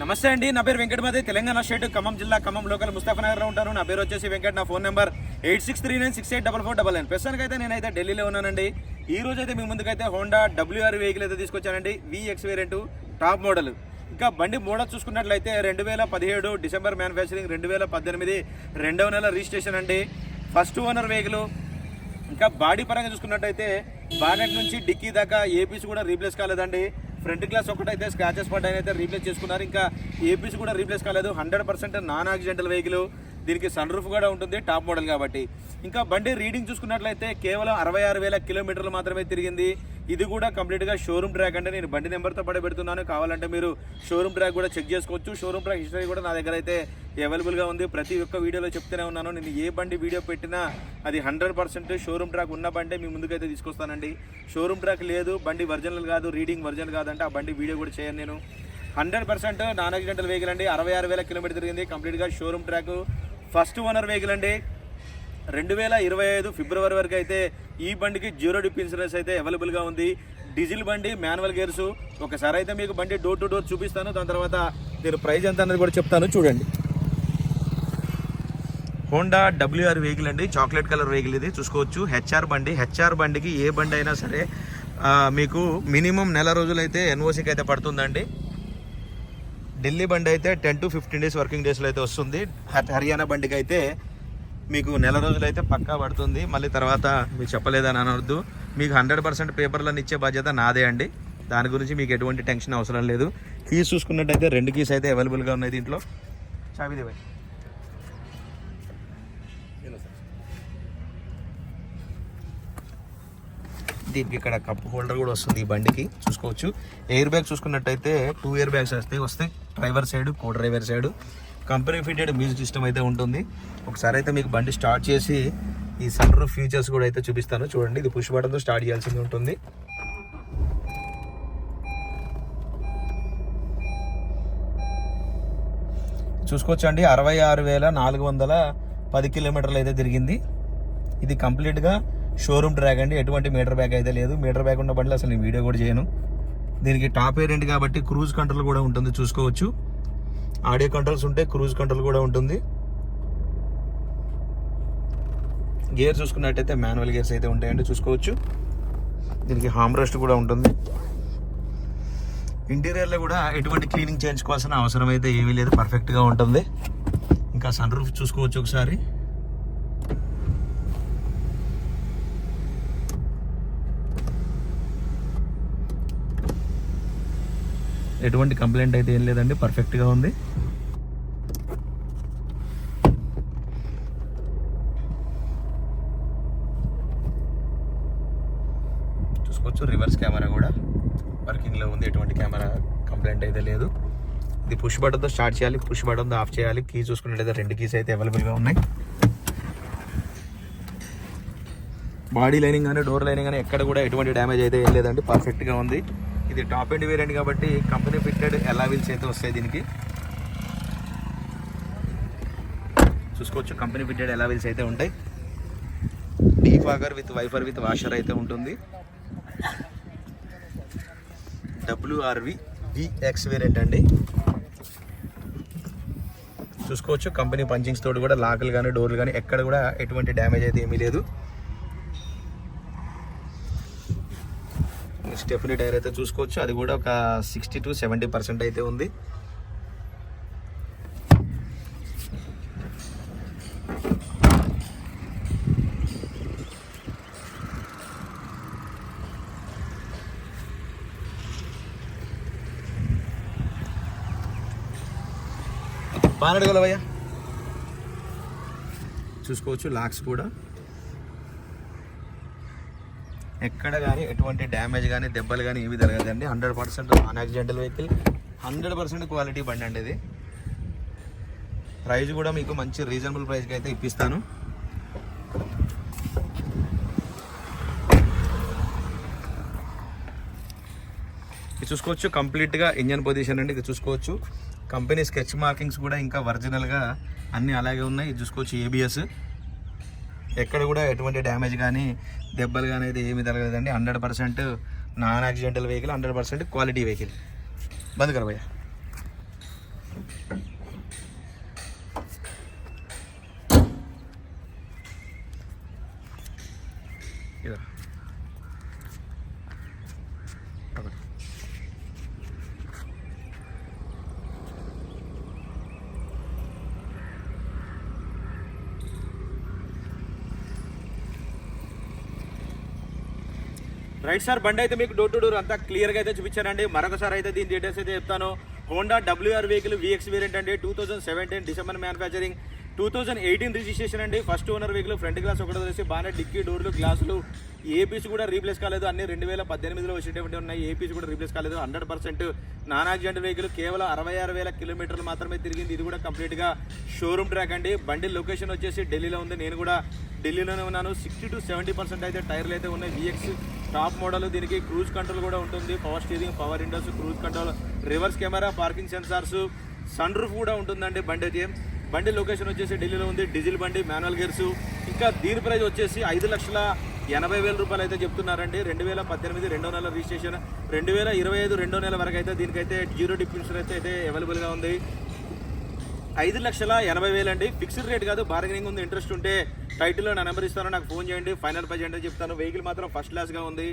నమస్తే అండి. నా పేరు వెంకటమతి. తెలంగాణ స్టేట్ ఖమ్మం జిల్లా ఖమ్మం లోకల్ ముస్తాఫనగర్లో ఉంటాను. నా పేరు వచ్చేసి వెంకట. నా phone number eight six three nine six eight double four double nine ప్రస్తుతానికి అయితే నేనైతే ఢిల్లీలో ఉన్నానండి. ఈ రోజు అయితే మీ ముందుకైతే హోండా డబ్ల్యూఆర్ వెహికల్ అయితే తీసుకొచ్చానండి. విఎక్స్ వేరియంట్ టాప్ మోడల్ ఇంకా బండి మోడల్ చూసుకున్నట్లయితే రెండు వేల పదిహేడు డిసెంబర్ మ్యానుఫ్యాక్చరింగ్ రెండు వేల పద్దెనిమిది రెండవ నెల రిజిస్ట్రేషన్ అండి. ఫస్ట్ ఓనర్ వెహికల్ ఇంకా బాడీ పరంగా చూసుకున్నట్టయితే బానెట్ నుంచి డిక్కీ దాకా ఏపీస్ కూడా రీప్లేస్ కాలేదండి. ఫ్రంట్ గ్లాస్ ఒకటైతే స్క్రాచెస్ పడ్డాయి అయితే రీప్లేస్ చేసుకున్నారు. ఇంకా ఏపీస్ కూడా రీప్లేస్ కాలేదు. Hundred percent non accidental vehicle. దీనికి సన్ రూఫ్ కూడా ఉంటుంది టాప్ మోడల్ కాబట్టి. ఇంకా బండి రీడింగ్ చూసుకున్నట్లయితే కేవలం అరవై ఆరు వేల కిలోమీటర్లు మాత్రమే తిరిగింది. ఇది కూడా కంప్లీట్గా షోరూమ్ ట్రాక్ అంటే నేను బండి నెంబర్తో పడబెడుతున్నాను పెడుతున్నాను. కావాలంటే మీరు షోరూమ్ ట్రాక్ కూడా చెక్ చేసుకోవచ్చు. షోరూమ్ ట్రాక్ హిస్టరీ కూడా నా దగ్గర అయితే అవైలబుల్గా ఉంది. ప్రతి ఒక్క వీడియోలో చెప్తూనే ఉన్నాను. నేను ఏ బండి వీడియో పెట్టినా అది హండ్రెడ్ పర్సెంట్ షోరూమ్ ట్రాక్ ఉన్న బండే మీ ముందుకైతే తీసుకొస్తానండి. షోరూమ్ ట్రాక్ లేదు బండి ఒరిజినల్ కాదు రీడింగ్ ఒరిజినల్ కాదంటే ఆ బండి వీడియో కూడా చేయను నేను. Hundred percent non accidental vehicle అండి. అరవై ఆరు వేల కిలోమీటర్ తిరిగింది. కంప్లీట్గా showroom track first owner vehicle అండి. రెండు వేల ఇరవై ఐదు ఫిబ్రవరి వరకు అయితే ఈ బండికి జీరో డిప్ ఇన్సూరెన్స్ అయితే అవైలబుల్గా ఉంది. డీజిల్ బండి మాన్యువల్ గేర్స్ ఒకసారి అయితే మీకు బండి డోర్ టు డోర్ చూపిస్తాను. దాని తర్వాత నేను ప్రైజ్ ఎంత అనేది కూడా చెప్తాను. చూడండి. హోండా డబ్ల్యూఆర్ వెహికల్ అండి. చాక్లెట్ కలర్ వెహికల్ ఇది. చూసుకోవచ్చు. హెచ్ఆర్ బండి. హెచ్ఆర్ బండికి ఏ బండి అయినా సరే మీకు మినిమం నెల రోజులైతే ఎన్ఓసికి అయితే పడుతుందండి. ఢిల్లీ బండి అయితే ten to fifteen days working డేస్లో అయితే వస్తుంది. హర్యానా బండికి అయితే మీకు నెల రోజులైతే పక్కా పడుతుంది. మళ్ళీ తర్వాత మీకు చెప్పలేదని అనవద్దు మీకు హండ్రెడ్ పర్సెంట్ పేపర్లను ఇచ్చే బాధ్యత నాదే అండి. దాని గురించి మీకు ఎటువంటి టెన్షన్ అవసరం లేదు. కీస్ చూసుకున్నట్టయితే రెండు కీస్ అయితే అవైలబుల్గా ఉన్నాయి దీంట్లో. చాబీది దీనికి ఇక్కడ కప్ హోల్డర్ కూడా వస్తుంది ఈ బండికి. చూసుకోవచ్చు. ఎయిర్ బ్యాగ్ చూసుకున్నట్టయితే టూ ఇయర్ బ్యాగ్స్ వస్తాయి వస్తాయి driver side co driver side. Company fitted music system అయితే ఉంటుంది. ఒకసారి అయితే మీకు బండి స్టార్ట్ చేసి ఈ సన్ రూఫ్ ఫీచర్స్ కూడా అయితే చూపిస్తాను. చూడండి ఇది పుష్ బటన్తో స్టార్ట్ చేయాల్సింది ఉంటుంది. చూసుకోవచ్చు అండి అరవై ఆరు వేల నాలుగు వందల పది కిలోమీటర్లు అయితే తిరిగింది. ఇది కంప్లీట్గా షోరూమ్ ట్రాక్ అండి. ఎటువంటి మీటర్ బ్యాగ్ అయితే లేదు. మీటర్ బ్యాగ్ ఉన్న బండ్లు అసలు నేను వీడియో కూడా చేయను. దీనికి టాప్ వేరియంట్ కాబట్టి క్రూజ్ కంట్రోల్ కూడా ఉంటుంది చూసుకోవచ్చు. ఆడియో కంట్రోల్స్ ఉంటే క్రూజ్ కంట్రోల్ కూడా ఉంటుంది. గేర్ చూసుకున్నట్టయితే మాన్యువల్ గేర్స్ అయితే ఉంటాయండి చూసుకోవచ్చు. దీనికి హామ్ రెస్ట్ కూడా ఉంటుంది. ఇంటీరియర్లో కూడా ఎటువంటి క్లీనింగ్ చేయించుకోవాల్సిన అవసరం అయితే ఏమీ లేదు. పర్ఫెక్ట్గా ఉంటుంది. ఇంకా సన్ రూఫ్ చూసుకోవచ్చు ఒకసారి. ఎటువంటి కంప్లైంట్ అయితే ఏం లేదండి పర్ఫెక్ట్గా ఉంది. చూసుకోవచ్చు రివర్స్ కెమెరా కూడా. వర్కింగ్లో ఉంది ఎటువంటి కెమెరా కంప్లైంట్ అయితే లేదు. ఇది పుష్ బటన్తో స్టార్ట్ చేయాలి పుష్ బటన్తో ఆఫ్ చేయాలి. కీ చూసుకున్నట్లయితే రెండు కీస్ అయితే అవైలబుల్గా ఉన్నాయి. బాడీ లైనింగ్ కానీ డోర్ లైనింగ్ కానీ ఎక్కడ కూడా ఎటువంటి డ్యామేజ్ అయితే ఏం లేదండి పర్ఫెక్ట్గా ఉంది. ఇది టాప్ ఎండ్ వేరియంట్ కాబట్టి కంపెనీ ఫిట్టెడ్ ఎలా వీల్స్ అయితే వస్తాయి దీనికి. చూసుకోవచ్చు కంపెనీ ఫిట్టెడ్ ఎలా వీల్స్ అయితే ఉంటాయి. Defogger with wiper with washer అయితే ఉంటుంది. డబ్ల్యూఆర్వి విఎక్స్ వేరియంట్ అండి. చూసుకోవచ్చు కంపెనీ పంచింగ్స్ తోటి కూడా లాకులు కానీ డోర్లు కానీ ఎక్కడ కూడా ఎటువంటి డ్యామేజ్ అయితే ఏమీ లేదు. స్టెఫనీ టైర్ అయితే చూసుకోవచ్చు. అది కూడా ఒక సిక్స్టీ టు సెవెంటీ పర్సెంట్ అయితే ఉంది. బాగా అడగలవయ్యా చూసుకోవచ్చు లాక్స్ కూడా. ఎక్కడ కానీ ఎటువంటి డ్యామేజ్ కానీ దెబ్బలు కానీ ఏవి జరగదండి. Hundred percent non accidental vehicle. Hundred percent quality బండి అండి ఇది. ప్రైజ్ కూడా మీకు మంచి రీజనబుల్ ప్రైస్కి అయితే ఇప్పిస్తాను. ఇది చూసుకోవచ్చు కంప్లీట్గా ఇంజన్ పొజిషన్ అండి. ఇది చూసుకోవచ్చు. కంపెనీ స్కెచ్ మార్కింగ్స్ కూడా ఇంకా ఒరిజినల్గా అన్నీ అలాగే ఉన్నాయి. ఇది చూసుకోవచ్చు ఏబిఎస్ ఎక్కడ కూడా ఎటువంటి డ్యామేజ్ కానీ దెబ్బలు కానీ అయితే ఏమీ తగలేదండి hundred percent non accidental vehicle hundred percent quality vehicle. బంద్ కర రైట్ సార్ బండి అయితే మీకు డోర్ టు డోర్ అంతా క్లియర్గా అయితే చూపించానండి. మరొకసారి అయితే దీని డీటెయిల్స్ అయితే చెప్తాను. Honda WR vehicle VX variant అండి. Two thousand seventeen December manufacturing two thousand eighteen registration అండి. First owner vehicle front glass ఒకటి వచ్చేసి బాగానే డిక్కీ డోర్లు గ్లాసులు ఏపీస్ కూడా రీప్లేస్ కాలేదు. అన్ని రెండు వేల పద్దెనిమిదిలో వచ్చేటువంటి ఉన్నాయి. ఏపీస్ కూడా రీప్లేస్ కాలేదు. Hundred percent non accident vehicle కేవలం అరవై ఆరు వేల కిలోమీటర్లు మాత్రమే తిరిగింది. ఇది కూడా కంప్లీట్గా షోరూమ్ ట్రాక్ అండి. బండి లొకేషన్ వచ్చేసి ఢిల్లీలో ఉంది. నేను కూడా ఢిల్లీలోనే ఉన్నాను. సిక్స్టీ టు సెవెంటీ పర్సెంట్ అయితే టైర్లు అయితే ఉన్నాయి. విఎక్స్ టాప్ మోడల్ దీనికి క్రూజ్ కంట్రోల్ కూడా ఉంటుంది. Power steering power windows cruise control reverse camera parking sensors sun roof కూడా ఉంటుందండి బండి అయితే. బండి లొకేషన్ వచ్చేసి ఢిల్లీలో ఉంది. డీజిల్ బండి మాన్యువల్ గేర్స్. ఇంకా దీని ప్రైస్ వచ్చేసి ఐదు లక్షల ఎనభై వేల రూపాయలు అయితే చెప్తున్నారండి. రెండు వేల పద్దెనిమిది రెండో నెల రిజిస్ట్రేషన్. రెండు వేల ఇరవై ఐదు రెండో నెల వరకు అయితే దీనికైతే జీరో డిప్ ఇన్సూరెన్స్ అయితే అవైలబుల్గా ఉంది. ఐదు లక్షల ఎనభై వేలు అండి ఫిక్స్డ్ రేట్ కాదు బార్గెనింగ్ ఉంది. ఇంట్రెస్ట్ ఉంటే టైటిల్లో నా నెంబర్ ఇస్తాను నాకు ఫోన్ చేయండి. ఫైనల్ ప్రైజ్ అంటే చెప్తాను. వెహికల్ మాత్రం ఫస్ట్ క్లాస్గా ఉంది.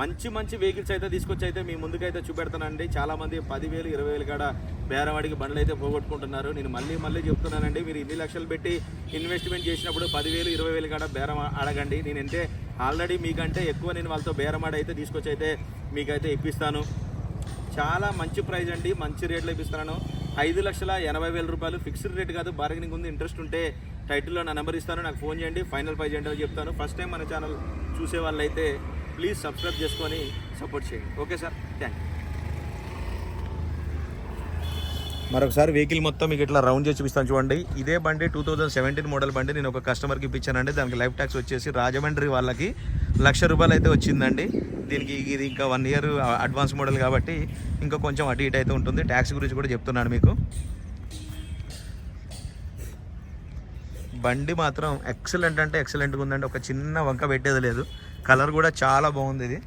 మంచి మంచి వెహికల్స్ అయితే తీసుకొచ్చి అయితే మీ ముందుకైతే చూపెడతానండి. చాలామంది పదివేలు ఇరవై వేలు కాడ బేరవాడికి బండ్లు అయితే పోగొట్టుకుంటున్నారు. నేను మళ్ళీ మళ్ళీ చెప్తున్నానండి మీరు ఇన్ని లక్షలు పెట్టి ఇన్వెస్ట్మెంట్ చేసినప్పుడు పదివేలు ఇరవై వేలు కాడ బేరం అడగండి నేను అంటే ఆల్రెడీ మీకంటే ఎక్కువ నేను వాళ్ళతో బేరమాడ అయితే తీసుకొచ్చి అయితే మీకైతే ఇప్పిస్తాను. చాలా మంచి ప్రైస్ అండి. మంచి రేట్లో ఇప్పిస్తున్నాను ఐదు లక్షల ఎనభై వేల రూపాయలు ఫిక్స్డ్ రేట్ కాదు బార్గెనింగ్ ఉంది. ఇంట్రెస్ట్ ఉంటే టైటిల్లో నా నెంబర్ ఇస్తాను నాకు ఫోన్ చేయండి. ఫైనల్ ప్రైజ్ ఏంటో చెప్తాను. ఫస్ట్ టైం మన ఛానల్ చూసే వాళ్ళైతే ప్లీజ్ సబ్స్క్రైబ్ చేసుకొని సపోర్ట్ చేయండి. ఓకే సార్ థ్యాంక్ మరొకసారి వెహికల్ మొత్తం మీకు ఇట్లా రౌండ్ చేసి చూపిస్తాను చూడండి. ఇదే బండి టూ థౌజండ్ సెవెంటీన్ మోడల్ బండి. నేను ఒక కస్టమర్కి ఇప్పించానండి. దానికి లైఫ్ ట్యాక్స్ వచ్చేసి రాజమండ్రి వాళ్ళకి లక్ష రూపాయలు అయితే వచ్చిందండి. దీనికి ఇది ఇంకా వన్ ఇయర్ అడ్వాన్స్ మోడల్ కాబట్టి ఇంకా కొంచెం అటు ఇటు అయితే ఉంటుంది. ట్యాక్స్ గురించి కూడా చెప్తున్నాను మీకు. బండి మాత్రం ఎక్సలెంట్ అంటే ఎక్సలెంట్గా ఉందండి. ఒక చిన్న వంక పెట్టేది లేదు. కలర్ కూడా చాలా బాగుంది ఇది.